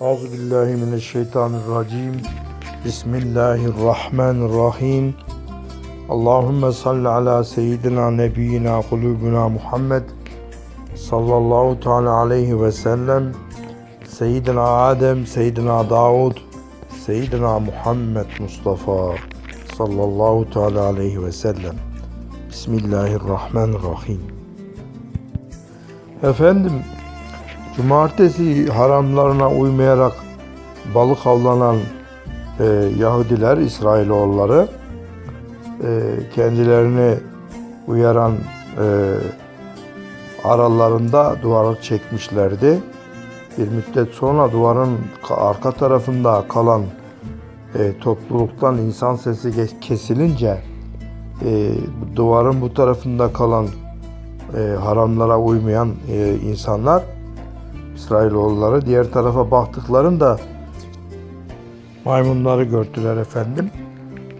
Euzu billahi. Bismillahirrahmanirrahim. Allahümme salli ala seyyidina nebiyyina kulubuna Muhammed sallallahu teala aleyhi ve sellem. Seyyidina Adem, Seyyidina Davud, Seyyidina Muhammed Mustafa sallallahu teala aleyhi ve sellem. Bismillahirrahmanirrahim. Efendim, cumartesi haramlarına uymayarak balık avlanan e, Yahudiler, İsrailoğulları e, kendilerini uyaran e, aralarında duvarı çekmişlerdi. Bir müddet sonra duvarın ka- arka tarafında kalan e, topluluktan insan sesi kesilince e, duvarın bu tarafında kalan e, haramlara uymayan e, insanlar İsrailoğulları diğer tarafa baktıklarında maymunları gördüler efendim.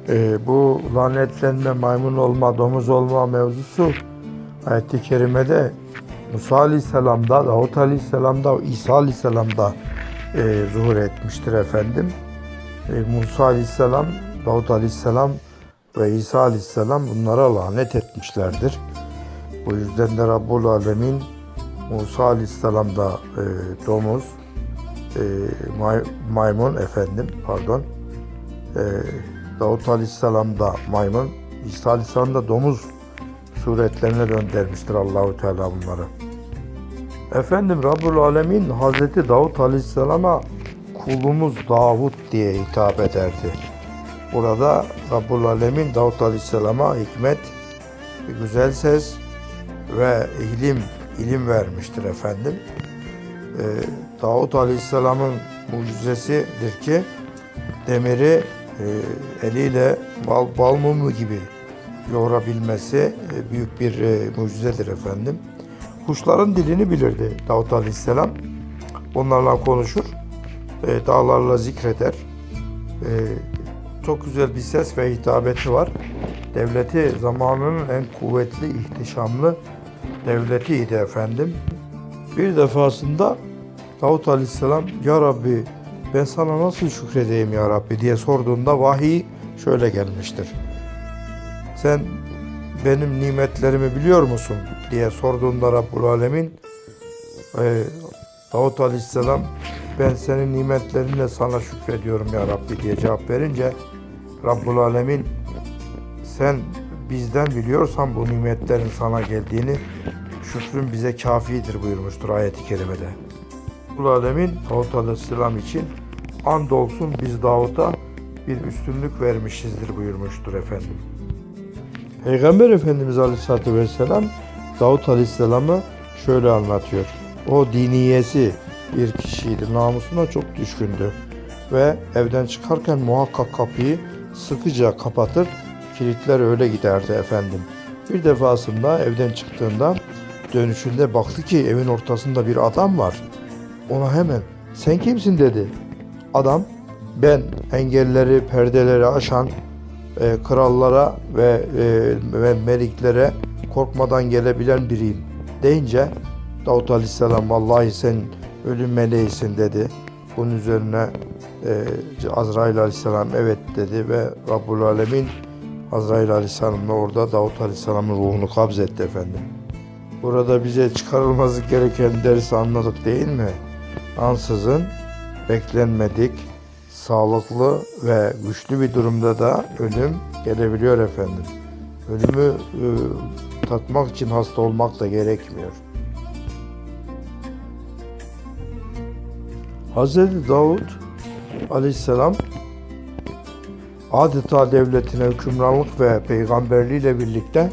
E, bu lanetlenme, maymun olma, domuz olma mevzusu ayet-i kerimede Musa Aleyhisselam'da, Davut Aleyhisselam'da, İsa Aleyhisselam'da e, zuhur etmiştir efendim. E, Musa Aleyhisselam, Davut Aleyhisselam ve İsa Aleyhisselam bunlara lanet etmişlerdir. Bu yüzden de Rabbul Alemin Musa Aleyhisselam'da e, domuz, e, may- maymun efendim pardon, e, Davut Aleyhisselam'da maymun, İsa Aleyhisselam'da domuz suretlerine döndürmüştür Allahu Teala bunları. Efendim Rabbul Alemin Hazreti Davut Aleyhisselam'a kulumuz Davut diye hitap ederdi. Burada Rabbul Alemin Davut Aleyhisselam'a hikmet, güzel ses ve ilim ilim vermiştir efendim. Ee, Davut Aleyhisselam'ın mucizesidir ki demiri e, eliyle bal, bal mumu gibi yoğurabilmesi e, büyük bir e, mucizedir efendim. Kuşların dilini bilirdi Davut Aleyhisselam. Onlarla konuşur, e, dağlarla zikreder. E, çok güzel bir ses ve hitabeti var. Devleti zamanının en kuvvetli, ihtişamlı devletiydi efendim. Bir defasında Davut Aleyhisselam Ya Rabbi ben sana nasıl şükredeyim Ya Rabbi diye sorduğunda vahiy şöyle gelmiştir. Sen benim nimetlerimi biliyor musun diye sorduğunda Rabbul Alemin e, Davut Aleyhisselam ben senin nimetlerinle sana şükrediyorum ya Rabbi diye cevap verince Rabbul Alemin sen bizden biliyorsan bu nimetlerin sana geldiğini şükrün bize kafidir buyurmuştur ayeti kerimede. Rabbul Alemin Davut Aleyhisselam için andolsun biz Davut'a bir üstünlük vermişizdir buyurmuştur efendim. Peygamber Efendimiz Aleyhisselatü Vesselam Davut Aleyhisselam'ı şöyle anlatıyor. O diniyesi bir kişiydi. Namusuna çok düşkündü. Ve evden çıkarken muhakkak kapıyı sıkıca kapatır, kilitler öyle giderdi efendim. Bir defasında evden çıktığında dönüşünde baktı ki evin ortasında bir adam var. Ona hemen sen kimsin dedi. Adam ben engelleri, perdeleri aşan e, krallara ve, e, ve meliklere korkmadan gelebilen biriyim deyince Davut Aleyhisselam vallahi sen ölüm meleğisin dedi. Bunun üzerine e, Azrail Aleyhisselam evet dedi ve Rabbul Alemin Azrail Aleyhisselam'la orada Davut Aleyhisselam'ın ruhunu kabzetti efendim. Burada bize çıkarılması gereken dersi anladık değil mi? Ansızın beklenmedik, sağlıklı ve güçlü bir durumda da ölüm gelebiliyor efendim. Ölümü e, tatmak için hasta olmak da gerekmiyor. Hazreti Davud aleyhisselam adeta devletine hükümranlık ve peygamberliğiyle birlikte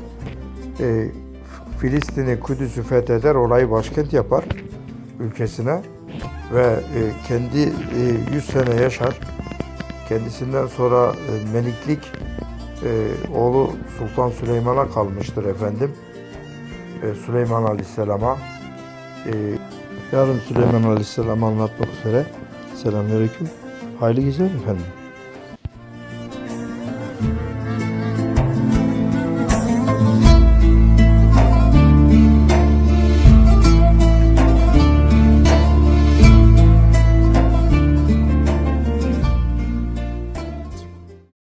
e, Filistin'i, Kudüs'ü fetheder, orayı başkent yapar ülkesine ve e, kendi e, 100 sene yaşar. Kendisinden sonra e, meliklik e, oğlu Sultan Süleyman'a kalmıştır efendim. E, Süleyman Aleyhisselam'a. E, yarın Süleyman Aleyhisselam'ı anlatmak üzere. Selamünaleyküm. Hayırlı geceler efendim.